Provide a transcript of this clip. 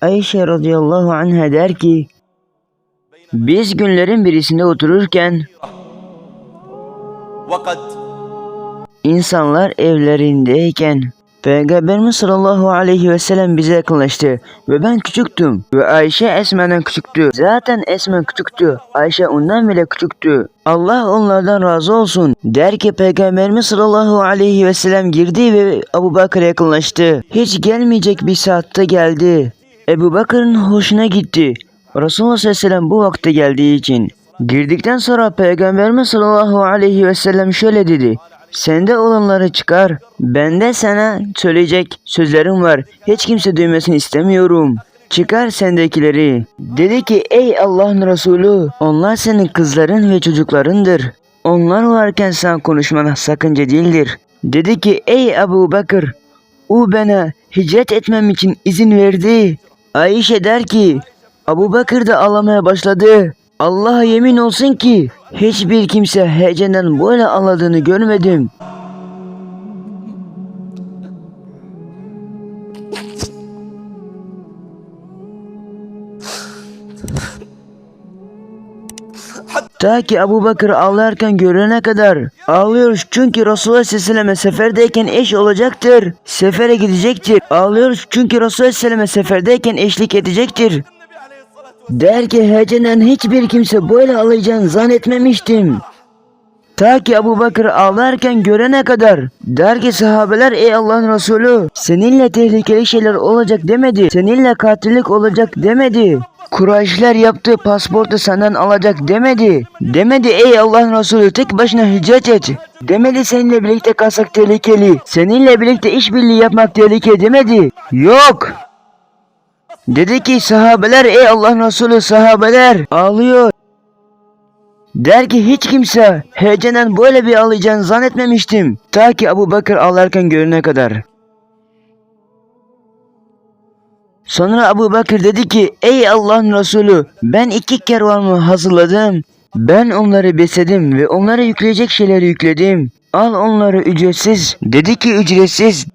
Ayşe radıyallahu anha der ki biz günlerin birisinde otururken insanlar evlerindeyken Peygamberimiz sallallahu aleyhi ve sellem bize yakınlaştı ve ben küçüktüm ve Ayşe Esma'dan küçüktü. Zaten Esma küçüktü. Ayşe ondan bile küçüktü. Allah onlardan razı olsun. Der ki Peygamberimiz sallallahu aleyhi ve sellem girdi ve Abu Bakır'a yakınlaştı. Hiç gelmeyecek bir saatte geldi. Ebu Bakır'ın hoşuna gitti. Resulullah sellem bu vakte geldiği için. Girdikten sonra Peygamberimiz sallallahu aleyhi ve sellem şöyle dedi. Sende olanları çıkar. Ben de sana söyleyecek sözlerim var. Hiç kimse duymasını istemiyorum. Çıkar sendekileri. Dedi ki ey Allah'ın Resulü onlar senin kızların ve çocuklarındır. Onlar varken sen konuşmana sakınca değildir. Dedi ki ey Ebu Bakır o bana hicret etmem için izin verdi. Ayşe der ki Abu Bakır da ağlamaya başladı. Allah'a yemin olsun ki hiçbir kimse heyecandan böyle ağladığını görmedim. Ta ki Abu Bakır ağlarken görene kadar ağlıyoruz çünkü Resulullah Aleyhisselam'a seferdeyken eş olacaktır. Sefere gidecektir. Ağlıyoruz çünkü Resulullah Aleyhisselam'a seferdeyken eşlik edecektir. Der ki heyecandan hiçbir kimse böyle ağlayacağını zannetmemiştim. Ta ki Abu Bakır ağlarken görene kadar. Der ki sahabeler ey Allah'ın Resulü seninle tehlikeli şeyler olacak demedi. Seninle katillik olacak demedi. Kurayşlar yaptığı pasportu senden alacak demedi. Demedi ey Allah'ın Resulü tek başına hicret et. Demedi seninle birlikte kalsak tehlikeli. Seninle birlikte işbirliği yapmak tehlikeli demedi. Yok. Dedi ki sahabeler ey Allah'ın Resulü sahabeler ağlıyor. Der ki hiç kimse heyecandan böyle bir ağlayacağını zannetmemiştim. Ta ki Abu Bakır ağlarken görene kadar. Sonra Abu Bakır dedi ki ey Allah'ın Resulü ben iki kervanımı hazırladım. Ben onları besledim ve onlara yükleyecek şeyleri yükledim. Al onları ücretsiz. Dedi ki ücretsiz.